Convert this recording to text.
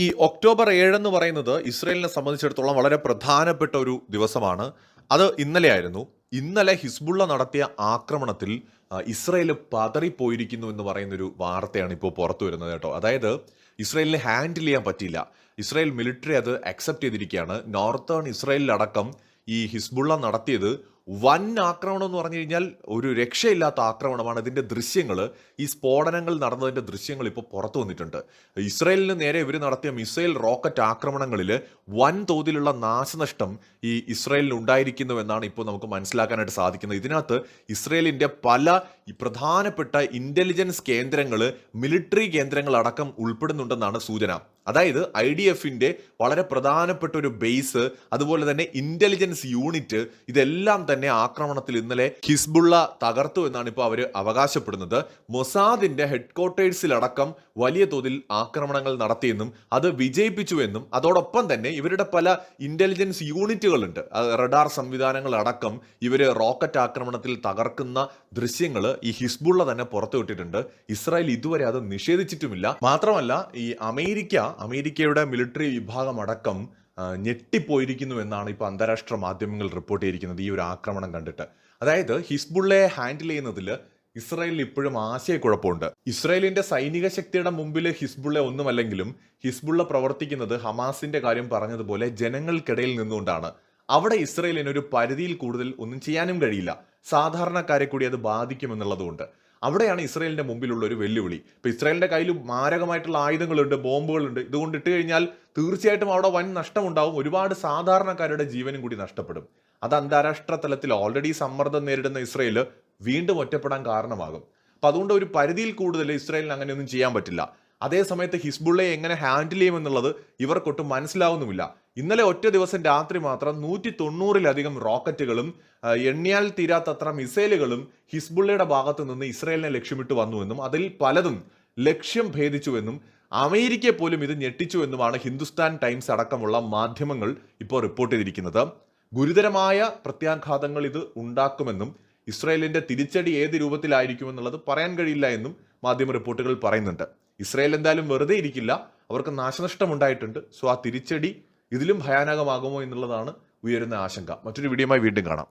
ഈ ഒക്ടോബർ ഏഴെന്ന് പറയുന്നത് ഇസ്രയേലിനെ സംബന്ധിച്ചിടത്തോളം വളരെ പ്രധാനപ്പെട്ട ഒരു ദിവസമാണ്. അത് ഇന്നലെയായിരുന്നു. ഇന്നലെ ഹിസ്ബുള്ള നടത്തിയ ആക്രമണത്തിൽ ഇസ്രയേൽ പതറിപ്പോയിരിക്കുന്നു എന്ന് പറയുന്നൊരു വാർത്തയാണ് ഇപ്പോൾ പുറത്തു വരുന്നത് കേട്ടോ. അതായത് ഇസ്രയേലിന് ഹാൻഡിൽ ചെയ്യാൻ പറ്റിയില്ല. ഇസ്രയേൽ മിലിറ്ററി അത് അക്സെപ്റ്റ് ചെയ്തിരിക്കുകയാണ്. നോർത്തേൺ ഇസ്രയേലിലടക്കം ഈ ഹിസ്ബുള്ള നടത്തിയത് വൻ ആക്രമണം എന്ന് പറഞ്ഞു കഴിഞ്ഞാൽ ഒരു രക്ഷയില്ലാത്ത ആക്രമണമാണ്. ഇതിന്റെ ദൃശ്യങ്ങൾ ഈ സ്ഫോടനങ്ങൾ നടന്നതിന്റെ ദൃശ്യങ്ങൾ ഇപ്പോൾ പുറത്തു വന്നിട്ടുണ്ട്. ഇസ്രയേലിന് നേരെ ഇവർ നടത്തിയ മിസൈൽ റോക്കറ്റ് ആക്രമണങ്ങളിൽ വൻ തോതിലുള്ള നാശനഷ്ടം ഈ ഇസ്രയേലിന് ഉണ്ടായിരിക്കുന്നു എന്നാണ് ഇപ്പോൾ നമുക്ക് മനസ്സിലാക്കാനായിട്ട് സാധിക്കുന്നത്. ഇതിനകത്ത് ഇസ്രയേലിന്റെ പല ഈ പ്രധാനപ്പെട്ട ഇന്റലിജൻസ് കേന്ദ്രങ്ങൾ മിലിറ്ററി കേന്ദ്രങ്ങൾ അടക്കം ഉൾപ്പെടുന്നുണ്ടെന്നാണ് സൂചന. അതായത് ഐ ഡി എഫിന്റെ വളരെ പ്രധാനപ്പെട്ട ഒരു ബേസ് അതുപോലെ തന്നെ ഇന്റലിജൻസ് യൂണിറ്റ് ഇതെല്ലാം തന്നെ ആക്രമണത്തിൽ ഇന്നലെ ഹിസ്ബുള്ള തകർത്തു എന്നാണ് ഇപ്പോൾ അവർ അവകാശപ്പെടുന്നത്. മൊസാദിന്റെ ഹെഡ്ക്വാർട്ടേഴ്സിലടക്കം വലിയ തോതിൽ ആക്രമണങ്ങൾ നടത്തിയെന്നും അത് വിജയിപ്പിച്ചുവെന്നും അതോടൊപ്പം തന്നെ ഇവരുടെ പല ഇന്റലിജൻസ് യൂണിറ്റുകളുണ്ട് റഡാർ സംവിധാനങ്ങൾ അടക്കം ഇവർ റോക്കറ്റ് ആക്രമണത്തിൽ തകർക്കുന്ന ദൃശ്യങ്ങൾ ഈ ഹിസ്ബുള്ള തന്നെ പുറത്തു വിട്ടിട്ടുണ്ട്. ഇസ്രായേൽ ഇതുവരെ അത് നിഷേധിച്ചിട്ടുമില്ല. മാത്രമല്ല ഈ അമേരിക്ക അമേരിക്കയുടെ മിലിറ്ററി വിഭാഗം അടക്കം ഞെട്ടിപ്പോയിരിക്കുന്നു എന്നാണ് ഇപ്പോൾ അന്താരാഷ്ട്ര മാധ്യമങ്ങൾ റിപ്പോർട്ട് ചെയ്തിരിക്കുന്നത് ഈ ഒരു ആക്രമണം കണ്ടിട്ട്. അതായത് ഹിസ്ബുള്ളയെ ഹാൻഡിൽ ചെയ്യുന്നതിൽ ഇസ്രായേലിൽ ഇപ്പോഴും ആശയക്കുഴപ്പമുണ്ട്. ഇസ്രായേലിന്റെ സൈനിക ശക്തിയുടെ മുമ്പിൽ ഹിസ്ബുള്ള ഒന്നുമല്ലെങ്കിലും ഹിസ്ബുള്ള പ്രവർത്തിക്കുന്നത് ഹമാസിന്റെ കാര്യം പറഞ്ഞതുപോലെ ജനങ്ങൾക്കിടയിൽ നിന്നുകൊണ്ടാണ്. അവിടെ ഇസ്രായേലിന് ഒരു പരിധിയിൽ കൂടുതൽ ഒന്നും ചെയ്യാനും കഴിയില്ല. സാധാരണക്കാരെ കൂടി അത് ബാധിക്കുമെന്നുള്ളതുകൊണ്ട് അവിടെയാണ് ഇസ്രായേലിന്റെ മുമ്പിലുള്ള ഒരു വെല്ലുവിളി. ഇപ്പൊ ഇസ്രായേലിന്റെ കയ്യിൽ മാരകമായിട്ടുള്ള ആയുധങ്ങളുണ്ട് ബോംബുകളുണ്ട്. ഇതുകൊണ്ട് ഇട്ട് കഴിഞ്ഞാൽ തീർച്ചയായിട്ടും അവിടെ വൻ നഷ്ടമുണ്ടാവും. ഒരുപാട് സാധാരണക്കാരുടെ ജീവനും കൂടി നഷ്ടപ്പെടും. അത് അന്താരാഷ്ട്ര തലത്തിൽ ഓൾറെഡി സമ്മർദ്ദം നേരിടുന്ന ഇസ്രയേൽ വീണ്ടും ഒറ്റപ്പെടാൻ കാരണമാകും. അപ്പൊ അതുകൊണ്ട് ഒരു പരിധിയിൽ കൂടുതൽ ഇസ്രായേലിന് അങ്ങനെയൊന്നും ചെയ്യാൻ പറ്റില്ല. അതേസമയത്ത് ഹിസ്ബുള്ളയെ എങ്ങനെ ഹാൻഡിൽ ചെയ്യുമെന്നുള്ളത് ഇവർക്കൊട്ടും മനസ്സിലാവുന്നുമില്ല. ഇന്നലെ ഒറ്റ ദിവസം രാത്രി മാത്രം നൂറ്റി തൊണ്ണൂറിലധികം റോക്കറ്റുകളും എണ്ണിയാൽ തീരാത്തത്ര മിസൈലുകളും ഹിസ്ബുള്ളയുടെ ഭാഗത്തു നിന്ന് ഇസ്രയേലിനെ ലക്ഷ്യമിട്ട് വന്നുവെന്നും അതിൽ പലതും ലക്ഷ്യം ഭേദിച്ചുവെന്നും അമേരിക്കയെ പോലും ഇത് ഞെട്ടിച്ചുവെന്നുമാണ് ഹിന്ദുസ്ഥാൻ ടൈംസ് അടക്കമുള്ള മാധ്യമങ്ങൾ ഇപ്പോൾ റിപ്പോർട്ട് ചെയ്തിരിക്കുന്നത്. ഗുരുതരമായ പ്രത്യാഘാതങ്ങൾ ഇത് ഉണ്ടാക്കുമെന്നും ഇസ്രയേലിന്റെ തിരിച്ചടി ഏത് രൂപത്തിലായിരിക്കുമെന്നുള്ളത് പറയാൻ കഴിയില്ല എന്നും മാധ്യമ റിപ്പോർട്ടുകൾ പറയുന്നുണ്ട്. ഇസ്രയേൽ എന്തായാലും വെറുതെ ഇരിക്കില്ല. അവർക്ക് നാശനഷ്ടം ഉണ്ടായിട്ടുണ്ട് സോ ആ തിരിച്ചടി ഇതിലും ഭയാനകമാകുമോ എന്നുള്ളതാണ് ഉയരുന്ന ആശങ്ക. മറ്റൊരു വീഡിയോയുമായി വീണ്ടും കാണാം.